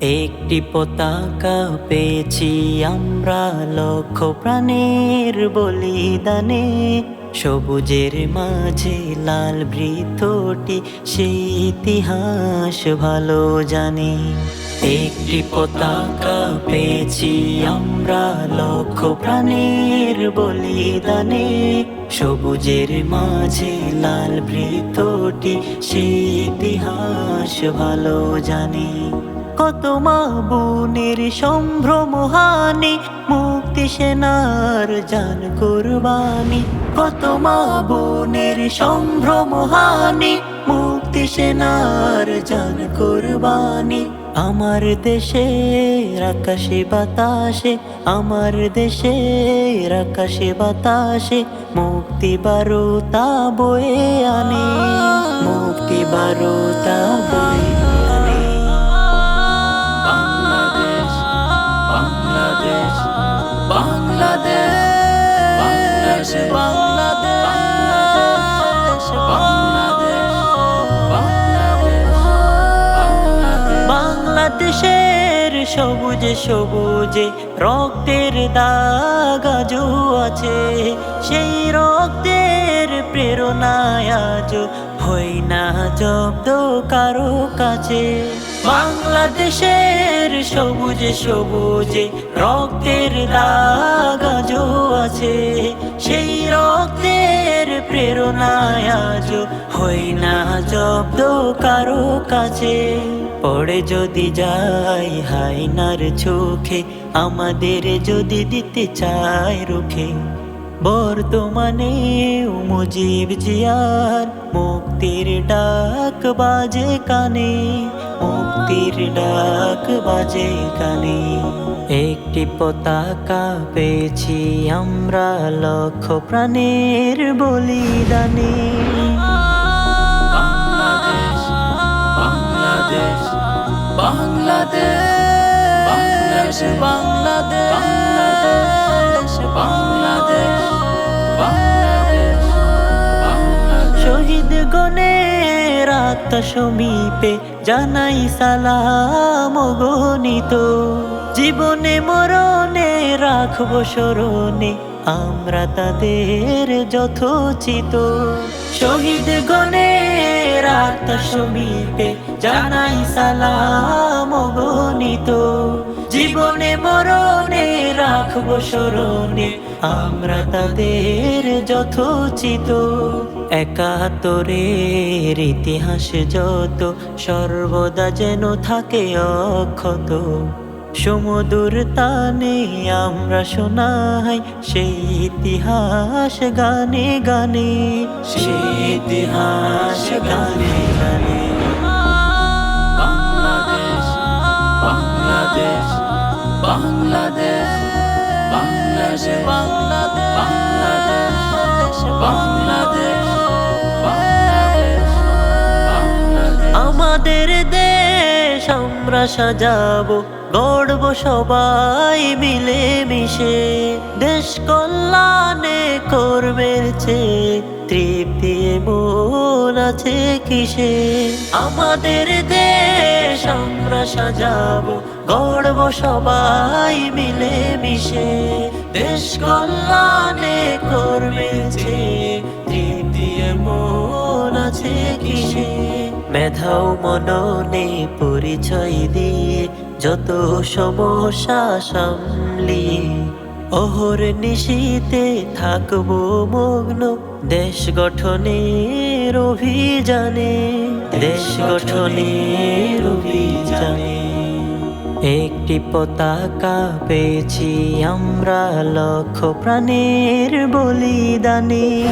একটি পতাকা পেয়েছি আমরা লক্ষ প্রাণের বলিদানে। সবুজের মাঝে লাল বৃতটি সেই ইতিহাস ভালো জানি। একটি পতাকা পেয়েছি আমরা লক্ষ প্রাণের বলিদানে। সবুজের মাঝে লাল বৃতটি সেই ইতিহাস ভালো জানি। কত মা বোনের মুক্তি সেনার জান কুরবানি। কত মা বোনের মুক্তি সেনার জান কুরবানি। আমার দেশে আকাশে বাতাসে, আমার দেশে আকাশে বাতাসে, মুক্তি বারোতা বয়ে আনে, মুক্তি বারোতা বয়ে বাংলাদেশের সবুজে সবুজে রক্তের দাগ আজও আছে। সেই রক্তের প্রেরণায় আজ হই না জব্দ কারও কাছে। বাংলাদেশের সবুজে সবুজে রক্তের দাগ আজও আছে। সেই প্রেরণায় আজ হই না জব্দ কারও কাছে। পড়ে যদি যাই হাইনার চোখে, আমাদের যদি দিতে চায় রুখে। বর্তমানে মুজিব জিয়ার মুক্তির ডাক বাজে কানে, মুক্তির ডাক বাজে কানে। একটি পতাকা পেয়েছি আমরা লক্ষ প্রাণের বলিদানে। বাংলাদেশ বাংলাদেশ বাংলাদেশ বাংলাদেশ বাংলাদেশ গণের আত্মা সমীপে জানাই সালাম গণিত। জীবনে মরণে রাখব স্মরণে আমরা তাদের যথোচিত। শহীদ গণের আত্মা সমীপে জানাই সালাম গণিত। জীবনে মরণে রাখব স্মরণে। আমরা তাদের যথোচিত। একাত্তরের ইতিহাস যত, সর্বদা যেন থাকে অক্ষত। সমুদুর তানে আমরা শোনাই সেই ইতিহাস গানে গানে। সেই ইতিহাস গানে গানে। বাংলাদেশ বাংলাদেশ বাংলাদেশ বাংলাদেশ আমাদের দেশ আমরা সাজাবো, গড়ব সবাই মিলে মিশে দেশ কল্যাণে কর্মের চেয়ে তৃপ্তি মন আছে কিসে? আমাদের দেশ আমরা সাজাবো, গড়ব সবাই মিলে মিশে দেশ কল্যাণে মন আছে কিসে? মেধাও মননে পরিচয় দিয়ে, যত সমস্যা সামলিয়ে অহর নিশিতে থাকব মগ্ন দেশ গঠনের অভিযানে, দেশ গঠনের অভিযানে। একটি পতাকা পেয়েছি আমরা লক্ষ প্রাণের বলিদানে।